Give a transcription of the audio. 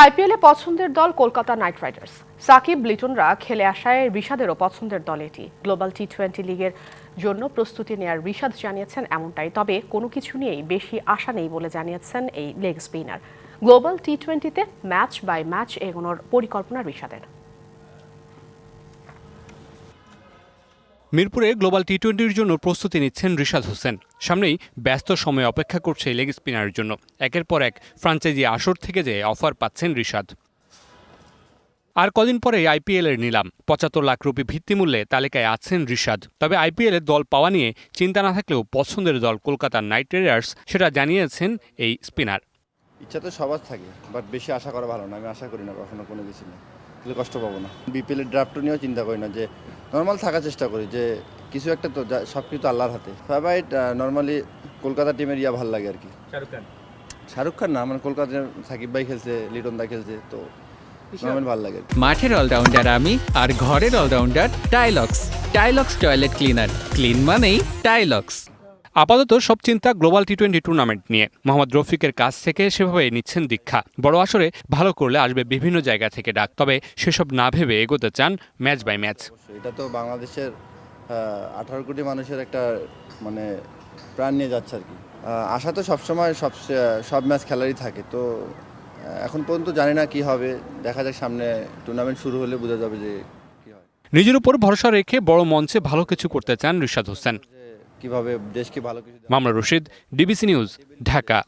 আইপিএলে পছন্দের দল কলকাতা নাইট রাইডার্স। সাকিব, লিটনরা খেলে আসায় বিষাদেরও পছন্দের দল এটি। গ্লোবাল টি টোয়েন্টি লিগের জন্য প্রস্তুতি নেয়ার বিষাদ জানিয়েছেন এমনটাই, তবে কোনো কিছু নিয়েই বেশি আশা নেই বলে জানিয়েছেন এই লেগ স্পিনার। গ্লোবাল টি টোয়েন্টিতে ম্যাচ বাই ম্যাচ এগোনোর পরিকল্পনা রিশাদের। মিরপুরে গ্লোবাল টি টোয়েন্টির জন্য প্রস্তুতি নিচ্ছেন রিশাদ হোসেন। সামনেই ব্যস্ত সময় অপেক্ষা করছে লেগ স্পিনারের জন্য। একের পর এক ফ্রাঞ্চাইজি আসর থেকে যে অফার পাচ্ছেন রিশাদ। আর কদিন পরে আইপিএল এর নিলাম। পঁচাত্তর লাখ রুপি ভিত্তিমূল্যে তালিকায় আছেন রিশাদ। তবে আইপিএল দল পাওয়া নিয়ে চিন্তা না থাকলেও পছন্দের দল কলকাতা নাইট রাইডার্স সেটা জানিয়েছেন এই স্পিনার। ইচ্ছা তো সবার থাকে, বাট বেশি আশা করা ভালো না। আমি আশা করি না কখনো কোনো কিছু নিয়ে। তাহলে কষ্ট পাবো না। বিপিএলের ড্রাফট নিয়েও চিন্তা করি না যে নর্মাল থাকার চেষ্টা করি যে কিছু একটা তো যা- সব কিছু তো আল্লাহর হাতে। ফেভারিট নর্মালি কলকাতা টিমের ইয়া ভালো লাগে আর কি। শাহরুখ খান? না আমার কলকাতার সাকিব ভাই খেলছে লিটন দা খেলছে তো নর্মাল ভালো লাগে। মাঠের অলরাউন্ডার আমি আর ঘরের allrounder Tilex. Tilex toilet cleaner clean মানেই টাইলক্স। আপাতত সব চিন্তা গ্লোবাল টি টোয়েন্টি টুর্নামেন্ট নিয়ে। মোহাম্মদ রফিকের কাছ থেকে সেভাবে নিচ্ছেন দীক্ষা। বড় আসরে ভালো করলে আসবে বিভিন্ন জায়গা থেকে ডাক। তবে সেসব না ভেবে এগোতে চান ম্যাচ বাই ম্যাচ। এটা তো বাংলাদেশের আঠারো কোটি মানুষের একটা মানে প্রাণ নিয়ে যাচ্ছে আর কি। আশা তো সবসময় সব সব ম্যাচ খেলারই থাকে। তো এখন পর্যন্ত জানি না কি হবে। দেখা যাক সামনে টুর্নামেন্ট শুরু হলে বোঝা যাবে যে কি হয়। নিজের উপর ভরসা রেখে বড় মঞ্চে ভালো কিছু করতে চান রিশাদ হোসেন। কীভাবে দেশকে ভালো কিছু মামলা রশিদ ডিবিসি নিউজ ঢাকা।